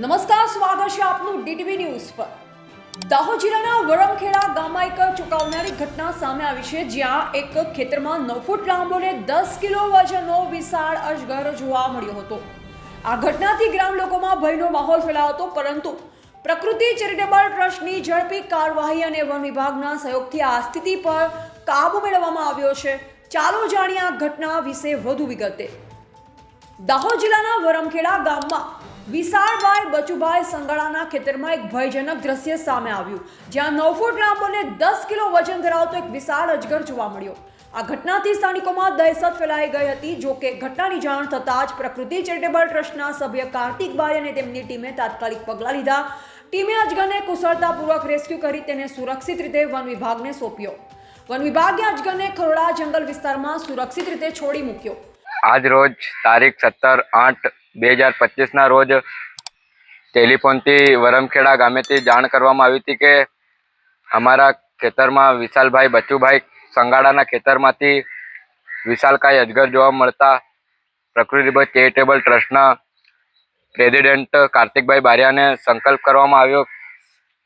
નમસ્કાર, સ્વાગત છે આપનું ડીટીવી ન્યૂઝ પર. દાહોદ જિલ્લાના વરમખેડા ગામમાં એક ચોંકાવનારી ઘટના સામે આવી છે, જ્યાં એક ખેતરમાં નવ ફૂટ લાંબો ને દસ કિલો વજનનો વિશાળ અજગર જોવા મળ્યો હતો. આ ઘટનાથી ગ્રામ લોકોમાં ભયનો માહોલ ફેલાયો હતો, પરંતુ પ્રકૃતિ ચેરિટેબલ ટ્રસ્ટની ઝડપી કાર્યવાહી અને વન વિભાગના સહયોગથી આ સ્થિતિ પર કાબુ મેળવવામાં આવ્યો છે. ચાલો જાણીએ આ ઘટના વિશે વધુ વિગતે. દાહોદ જિલ્લાના વરમખેડા ગામમાં વિશાળભાઈ બચુભાઈ સંગાળાના ખેતરમાં એક ભયજનક દ્રશ્ય સામે આવ્યું, જ્યાં નવ ફૂટ લાંબો અને દસ કિલો વજન ધરાવતો એક વિશાળ અજગર જોવા મળ્યો. આ ઘટનાથી સ્થાનિકોમાં દહેશત ફેલાઈ ગઈ હતી, જો કે ઘટનાની જાણ થતાં જ પ્રકૃતિ ચેરિટેબલ ટ્રસ્ટના સભ્ય કાર્તિક બારી અને તેમની ટીમે તાત્કાલિક પગલાં લીધા. ટીમે અજગરને કુશળતાપૂર્વક રેસ્ક્યુ કરી તેને સુરક્ષિત રીતે વન વિભાગને સોંપ્યો. વન વિભાગે અજગરને ખરોડા જંગલ વિસ્તારમાં સુરક્ષિત રીતે છોડી મૂક્યો. આજ રોજ તારીખ સત્તર આઠ બે હજાર પચીસના રોજ ટેલિફોનથી વરમખેડા ગામેથી જાણ કરવામાં આવી હતી કે અમારા ખેતરમાં વિશાલભાઈ બચુભાઈ સંગાડાના ખેતરમાંથી વિશાલકાય અજગર જોવા મળતા પ્રકૃતિભાઈ ચેરિટેબલ ટ્રસ્ટના પ્રેસિડેન્ટ કાર્તિકભાઈ બારિયાને સંકલ્પ કરવામાં આવ્યો.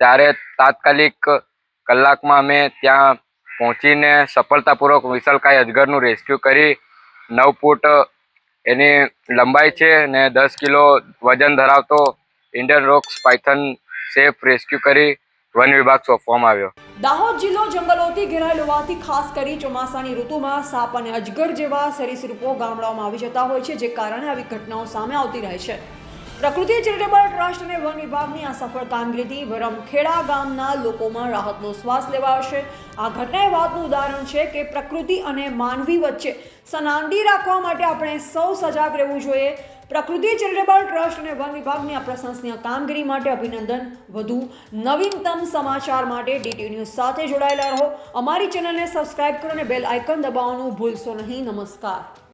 ત્યારે તાત્કાલિક કલાકમાં અમે ત્યાં પહોંચીને સફળતાપૂર્વક વિશાલકાય અજગરનું રેસ્ક્યુ કરી નવ ફૂટ, એની લંબાઈ છે ને દસ કિલો વજન ધરાવતો Indian rocks python safe rescue કરી વન વિભાગ સોંપવામાં આવ્યો. દાહોદ જિલ્લો જંગલોથી ઘેરાયેલો હોવાથી ખાસ કરી ચોમાસાની ઋતુમાં સાપ અને અજગર જેવા સરીસૃપો ગામડાઓમાં આવી જતા હોય છે, જે કારણે આવી ઘટનાઓ સામે આવતી રહે છે. પ્રકૃતિ ચેરિટેબલ ટ્રસ્ટ અને વન વિભાગની આ સફળ કામગીરીથી વરમખેડા ગામના લોકોમાં રાહતનો શ્વાસ લેવાશે. આ ઘટના એ વાતનું ઉદાહરણ છે કે પ્રકૃતિ અને માનવી વચ્ચે સનાંદી રાખવા માટે આપણે સૌ સજાગ રહેવું જોઈએ. પ્રકૃતિ ચેરિટેબલ ટ્રસ્ટ અને વન વિભાગની આ પ્રશંસનીય કામગીરી માટે અભિનંદન. વધુ નવીનતમ સમાચાર માટે ડીટી ન્યૂઝ સાથે જોડાયેલા રહો. અમારી ચેનલને સબસ્ક્રાઇબ કરો અને બેલ આઇકન દબાવવાનું ભૂલશો નહીં. નમસ્કાર.